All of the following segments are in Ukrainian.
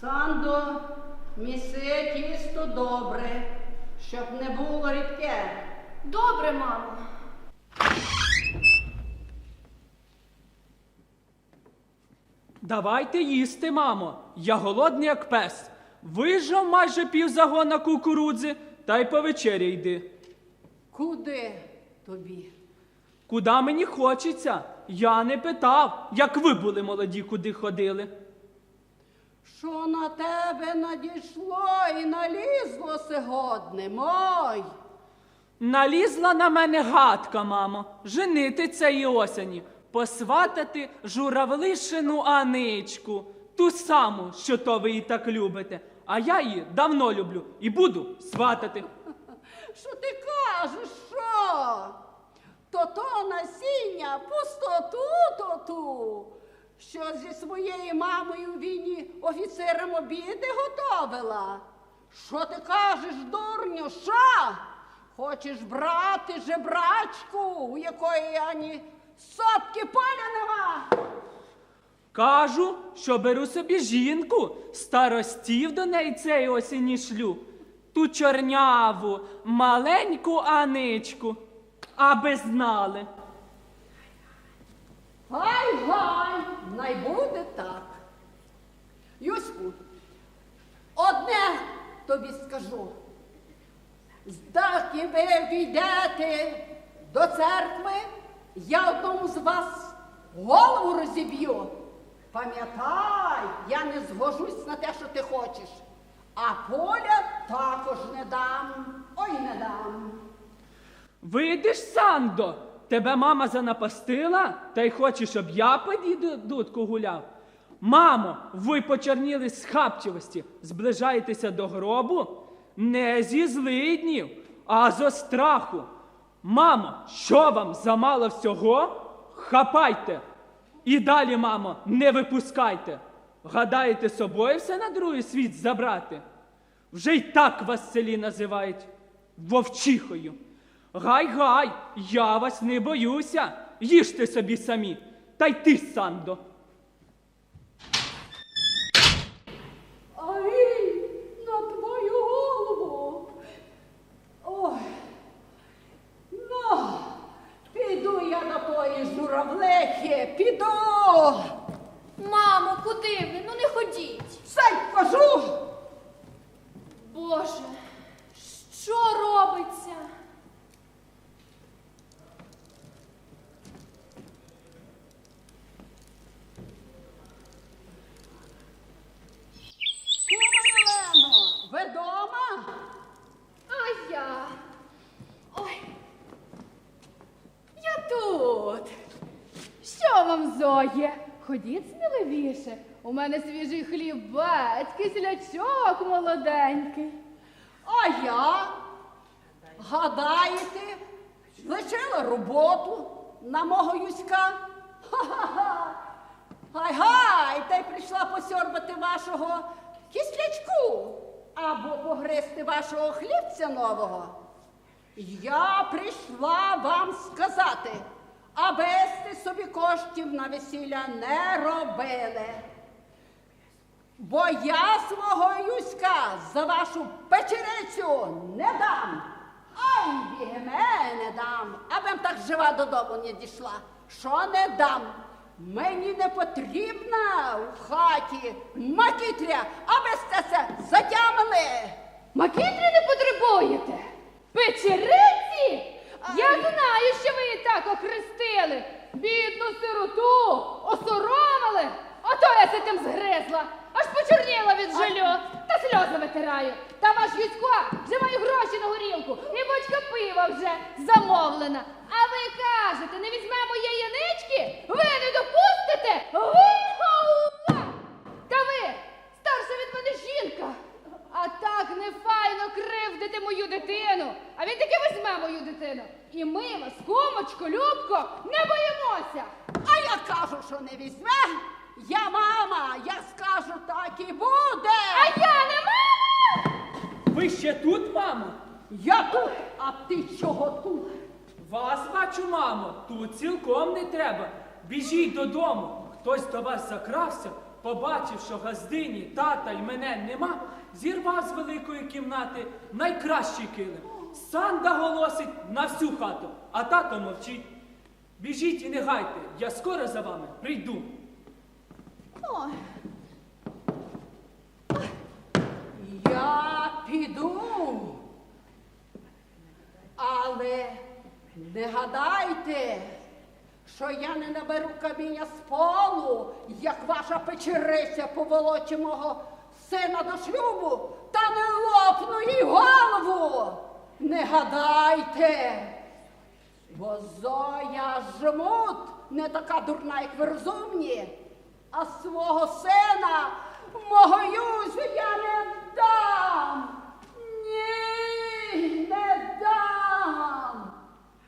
Сандо, міси тісто добре, щоб не було рідке. Добре, мамо. Давайте їсти, мамо. Я голодний, як пес. Вижав майже пів загона кукурудзи, та й по вечері йди. Куди тобі? Куда мені хочеться? Я не питав, як ви були молоді, куди ходили. Що на тебе надійшло і налізло сьогодні, мой? Налізла на мене гадка, мамо, женити цієї осені, посватати журавлишину Аничку, ту саму, що то ви її так любите. А я її давно люблю і буду сватати. Що ти кажеш, що? То то насіння пустоту то ту, що зі своєю мамою в війні офіцерам обіди готовила. Що ти кажеш, дурню, що? Хочеш брати жебрачку, у якої ані сотки поля нема? Кажу, що беру собі жінку, старостів до неї цей осінні шлю. Ту чорняву, маленьку Аничку, аби знали. Гай, гай, най буде так. Юську, одне тобі скажу. Доки ви війдете до церкви, я одному з вас голову розіб'ю. Пам'ятай, я не згожусь на те, що ти хочеш. А поля також не дам. Ой, не дам. Видиш, Сандо, тебе мама занапастила, та й хоче, щоб я по дудку гуляв. Мамо, ви почерніли з хапчивості, зближаєтеся до гробу не зі злиднів, а зо страху. Мамо, що вам замало всього? Хапайте. І далі, мамо, не випускайте. Гадаєте, собою все на другий світ забрати? Вже й так вас в селі називають вовчихою. Гай-гай, я вас не боюся. Їжте собі самі. Та й ти, Сандо. Ай, на твою голову. Ой. Ну, піду я до тої журавлехи, піду. Мамо, куди ви? Ну не ходіть. Все й кажу. Боже, що робиться? Кума Єлено, ви дома? А я. Ой. Я тут. Що Зоє? Ходіть сміливіше. У мене свіжий хлібець, кислячок молоденький. А я, гадаєте, лишила роботу на мого юська? Ха-ха-ха. Гай-гай, та й прийшла посьорбати вашого кислячку або погризти вашого хлібця нового. Я прийшла вам сказати, аби сте собі коштів на весілля не робили. Бо я свого Юська за вашу печерицю не дам. Ай, бігме не дам, абим так жива додому не дійшла. Що не дам? Мені не потрібна в хаті макітря, аби сте це затямили. Макітрі не потребуєте? Печериці? Я знаю, що ви її так охрестили. Бідну сироту, осоромили. Ото я се тим згризла. Аж почорніла від жалю. Та сльози витираю. Та ваш Юсько вже має гроші на горілку. І бочка пива вже замовлена. А ви кажете, не візьмемо яєнички? Ви не допустите? Ви Та ви, старша від мене жінка. А так не файно кривдити мою дитину. А він таки візьме мою дитину. І ми вас, кумочко, Любко, не боїмося. Я кажу, що не візьме. Я мама, я скажу, так і буде. А я не мама! Ви ще тут, мамо? Я тут, а ти чого тут? Вас бачу, мамо, тут цілком не треба. Біжіть додому. Хтось до вас закрався, побачив, що газдині, тата й мене нема, зірвав з великої кімнати найкращий килим. Санда голосить на всю хату, а тато мовчить. Біжіть і не гайте, я скоро за вами прийду. Ой, Я піду. Але не гадайте, що я не наберу каміння з полу, як ваша печериця поволоче мого сина до шлюбу, та не лопну їй голову. Не гадайте, бо Зоя жмут не така дурна, як ви розумні, а свого сина мого Юзю я не дам. Ні, не дам.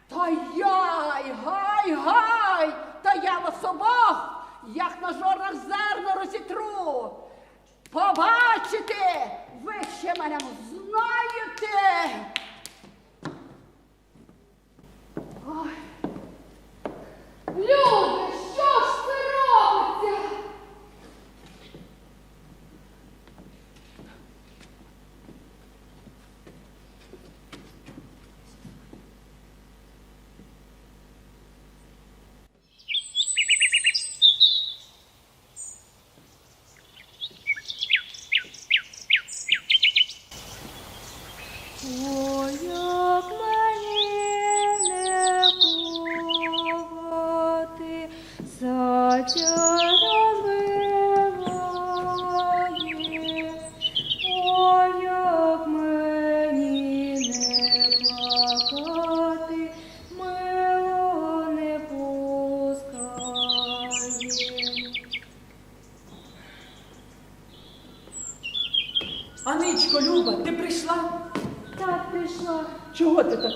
Та яй, гай, гай, та я вас обох, як на жорнах зерна розітру. Побачите, ви ще мене знаєте.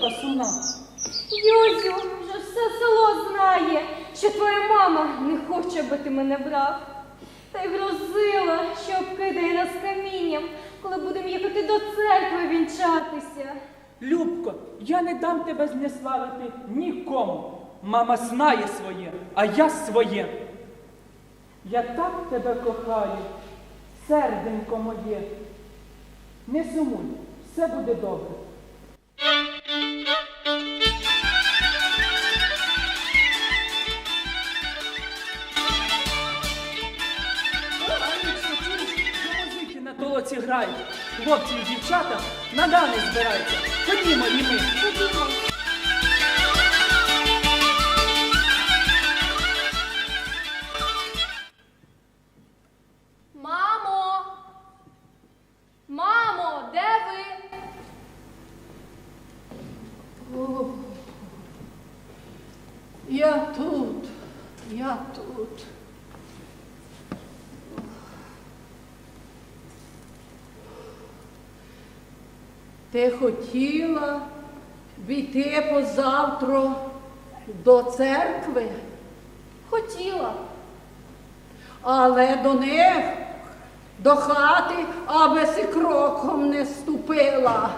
Така сумна? Юзю, вже все село знає, що твоя мама не хоче, аби ти мене брав. Та й грозила, що обкидає нас камінням, коли будемо їхати до церкви вінчатися. Любко, я не дам тебе знеславити нікому. Мама знає своє, а я своє. Я так тебе кохаю, серденько моє. Не сумуй, все буде добре. Толоці хлопці і дівчата на дани збираються. Ходімо і ми. Ходімо. Мамо! Мамо, де ви? О, я тут, я тут. Ти хотіла війти позавтра до церкви, Хотіла. але до них, до хати, аби си кроком не ступила,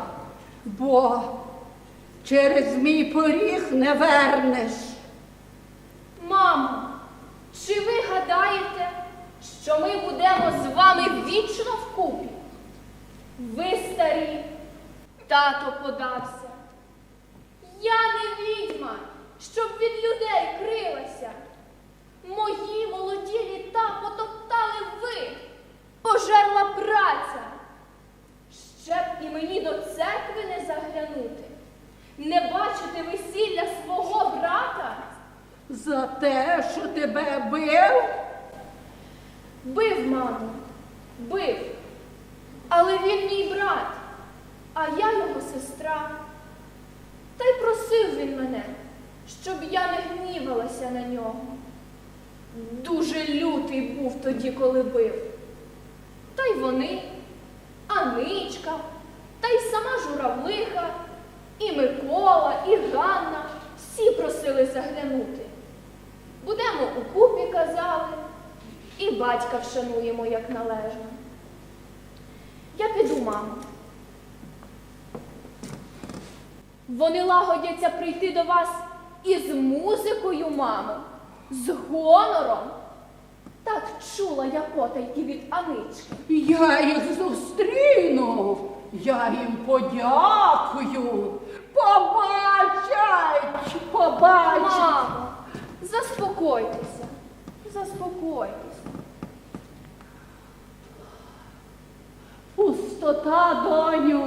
бо через мій поріг не вернеш. Мамо, чи ви гадаєте, що ми будемо з вами вічно вкупі? Ви старі, тато подався. Я не відьма, щоб від людей крилася. Мої молоді літа потоптали ви, пожерла праця. Ще б і мені до церкви не заглянути, не бачити весілля свого брата. За те, що тебе бив, Бив, мамо, бив. Але він мій брат, а я його сестра. Та й просив він мене, щоб я не гнівалася на нього. Дуже лютий був тоді, коли бив. Та й вони, Аничка, та й сама журавлиха, і Микола, і Ганна всі просили заглянути. Будемо у купі, казали, і батька вшануємо, як належно. Я піду, мамо. Вони лагодяться прийти до вас із музикою, мамо, з гонором. Так чула я потайки від Анички. Я їх зустріну, я їм подякую. Побачать, побачать. Мамо, заспокойтеся, заспокойтеся. Пустота, доню,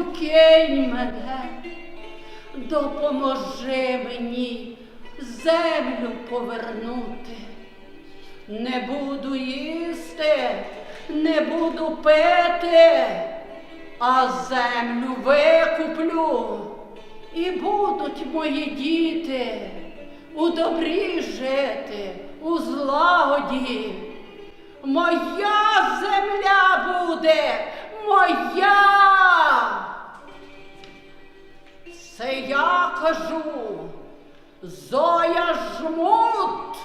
покинь мене, допоможи мені землю повернути. Не буду їсти, не буду пити, а землю викуплю. І будуть мої діти у добрі жити, у злагоді. Моя земля буде, моя. Це я кажу, Зоя жмут.